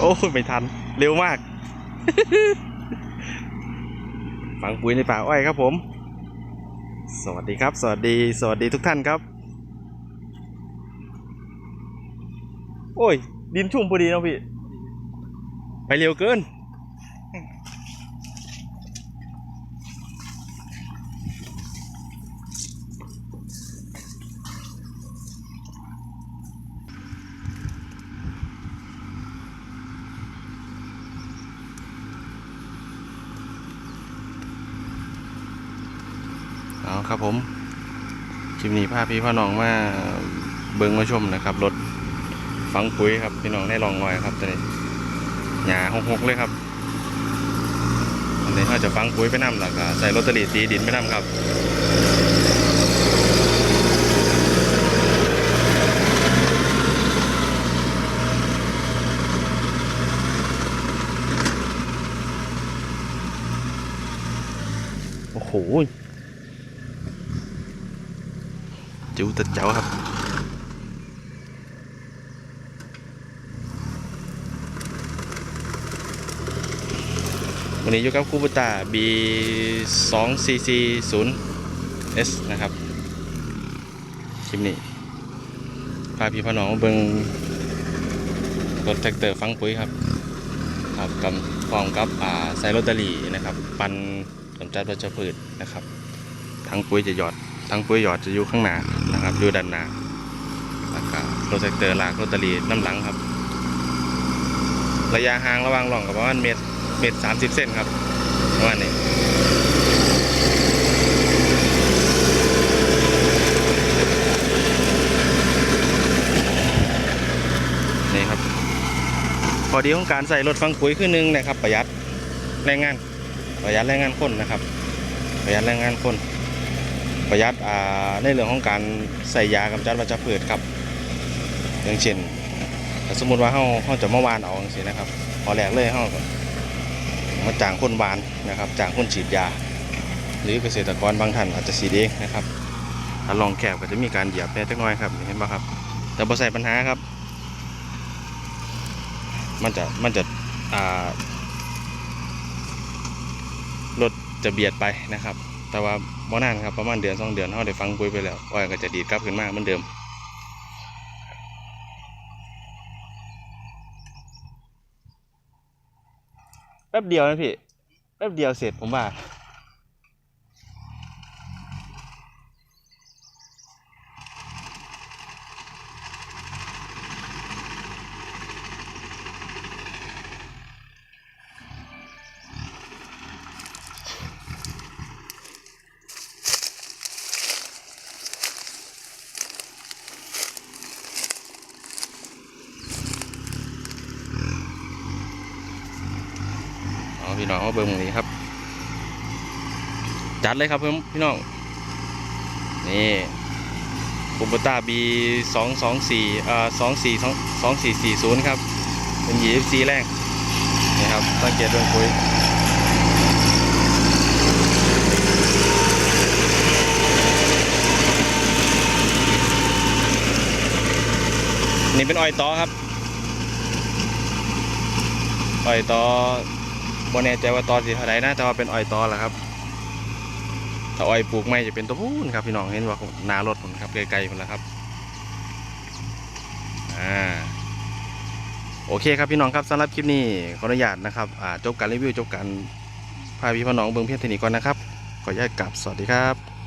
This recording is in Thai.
โอ้ยไม่ทัน เร็วมาก ฝังปุ๋ยในป่าอ้อยครับผม สวัสดีครับ สวัสดี สวัสดีทุกท่านครับ โอ้ย ดินชุ่มพอดีเนะพี่ ไปเร็วเกิน เอาครับผมคลิปนี้พาพี่พ่อน้องมาเบิ่งมาชมนะครับรถฝังปุ๋ยครับพี่น้องได้ลองงอยครับตอนนี้หยาหกเลยครับอันนี้เราจะฝังปุ๋ยไปน้ำหลักใส่รถตอรีตีดินไปน้ำครับโอ้โห จิ๋วตัดเจ้าครับ วันนี้อยู่กับคูบูตา B 2 CC 0 S นะครับคลิปนี้ พาพี่พาน้องเบิงรถแท็กเตอร์ฟังปุ๋ยครับครับกับพร้อมกับอ่าใส่ลอตเตอรี่นะครับ ปันกำจัดวัชพืชนะครับ ทั้งปุ๋ยจะหยอด ทั้งปุ๋ยหยอดจะอยู่ข้างหน้านะครับอยู่ด้านหน้าแล้วก็รถแท็กเตอร์ลากลอตเตอรี่น้ำหลังครับ ระยะห่างระหว่างหล่องกับประมาณเมตรเมตรสามสิบเซนครับประมาณนี้นี่ครับพอดีของการใส่รถฟังปุ๋ยคือหนึ่งนะครับ ประหยัดแรงงาน ประหยัดแรงงานคนนะครับ ประหยัดแรงงานคน ประหยัดในเรื่องของการใส่ยากำจัดวัชพืชครับอย่างเช่นสมมติว่าเขาเขาจะมาวานเอาอย่างนี้นะครับพอแรกเลยเขาก็มาจ้างคนวานนะครับจ้างคนฉีดยา หรือเกษตรกรบางท่านอาจจะฉีดเองนะครับถ้าลองแคบก็จะมีการเหยียบแน่จักน้อยครับเห็นไหมครับ แต่พอใส่ปัญหาครับ มันจะมันจะอ่ารถจะเบียดไปนะครับ แต่ว่าบ่นานครับประมาณเดือนสองเดือนเขาได้ฟังคุยไปแล้วอ้อยก็จะดีดกลับขึ้นมาเหมือนเดิมแป๊บเดียวนะพี่แป๊บเดียวเสร็จผมว่า น้องมาเบิ่งตรงนี้ครับ จัดเลยครับเพื่อนพี่น้อง นี่คูปต้าบีสองสองสี่อ่อสองสี่สองสองสี่สี่ศูนย์ครับ เป็นยีฟซีแรกนี่ครับสังเกตเรื่องคุยนี่เป็นออยต่อครับอ้อยตอ บนแน่ใจว่าตอสีเท่าไรนะแต่ว่าเป็นอ้อยตอแหละครับถ้าอ้อยปลูกไม่จะเป็นตัวพูนครับพี่น้องเห็นว่าหนารถผมครับไกลๆผมแล้วครับอ่าโอเคครับพี่น้องครับสำหรับคลิปนี้ขออนุญาตนะครับจบการรีวิวจบการพาพี่พี่น้องเบิ่งเพียงเท่านี้ก่อนนะครับขออนุญาตกลับสวัสดีครับ